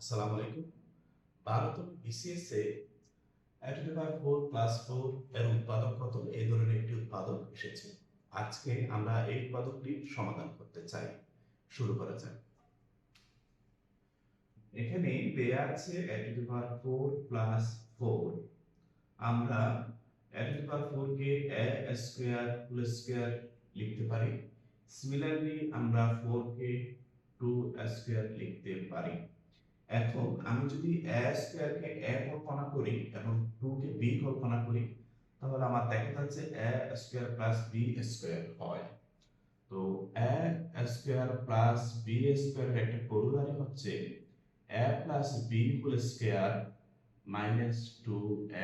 আসসালামু আলাইকুম। Bharat BCS a the four, plus four এর উৎপাদক কত? এই ধরনের একটি উৎপাদক এসেছে। আজকে আমরা এই উৎপাদকটি সমাধান করতে চাই। শুরু করা যাক। এখানে দেয়া আছে টু ফোর, প্লাস ফোর। আমরা টু ফোর কে এ স্কোয়ার, হোল স্কোয়ার লিখতে পারি। সিমিলারলি আমরা ফোর কে টু স্কোয়ার লিখতে পারি। এখন আমি যদি এ স্কোয়ারকে এ কল্পনা করি এবং টু কে বি কল্পনা করি, তাহলে আমার দেখা যাচ্ছে a square plus b square হয়। তো a square plus b square একটা করুলারি হচ্ছে a plus b whole square minus two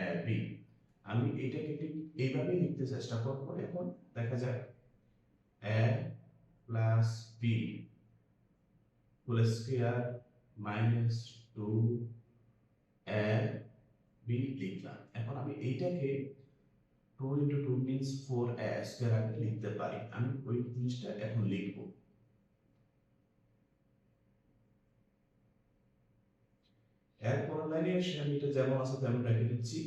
a b আমি এটাকে ঠিক এইভাবেই লিখতে চেষ্টা করব, এখন দেখা যাক। A plus b whole square minus two a b লিখলাম। এখন আমি এইটাকে two into two means four a square আকারে লিখতে পারি। আমি ওই জিনিসটা এখন লিখব। এরপর লাইনে এসে আমি এটা যেমন আছে তেমন রেখে দিচ্ছি।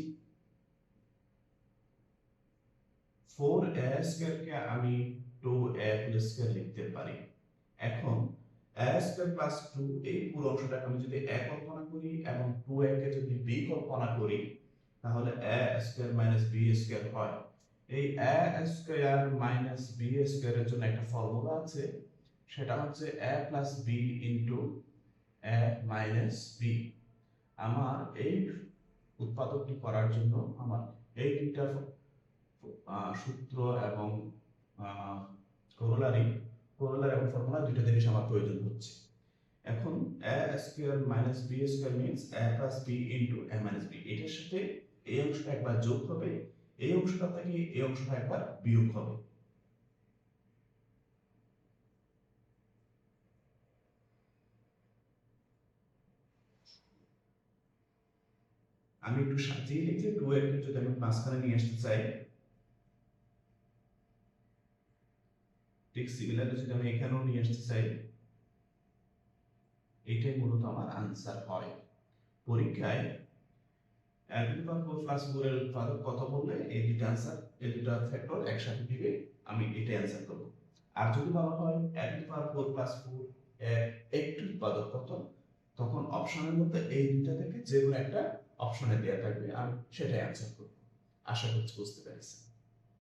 ফোর এ স্কোয়ারকে আমি টু এ স্কোয়ার লিখতে পারি। এখন এ স্কোয়ার প্লাস টু এই পুরো অংশটাকে আমি যদি এ কল্পনা করি এবং টু এ কে যদি বি কল্পনা করি তাহলে a square minus b square হয়। এই এ স্কোয়ার মাইনাস বি স্কোয়ারের জন্য একটা ফর্মুলা আছে সেটা হচ্ছে a plus b into a minus b. আমার এই উৎপাদকটি করার জন্য আমার এই আহ, সূত্র এবং করোলারি ফর্মুলা দুইটা জিনিস আমার প্রয়োজন হচ্ছে। এখন a square minus b square means a plus b into a minus b এটার সাথে এই অংশটা একবার যোগ হবে, এই অংশটা থেকে এই অংশটা একবার বিয়োগ হবে। আমি একটু সাজিয়ে লিখি, টু এর যদি আমি মাঝখানে নিয়ে আসতে চাই ঠিক যদি আমি এখানেও নিয়ে আসতে চাই, এটাই মূলত আমার আনসার হয়। পরীক্ষায় প্লাস কত বললে এই আনসার এই দুইটা ফ্যাক্টর একসাথে দিবে আমি এটাই অ্যান্সার করব। আর যদি বলা হয় পাওয়ার ফোর প্লাস ফোর একটি উৎপাদক কত, তখন অপশনের মধ্যে এই দুইটা থেকে যে কোনো একটা অপশনে দেওয়া থাকবে, আমি সেটাই অ্যান্সার করব। আশা করছি বুঝতে পেরেছি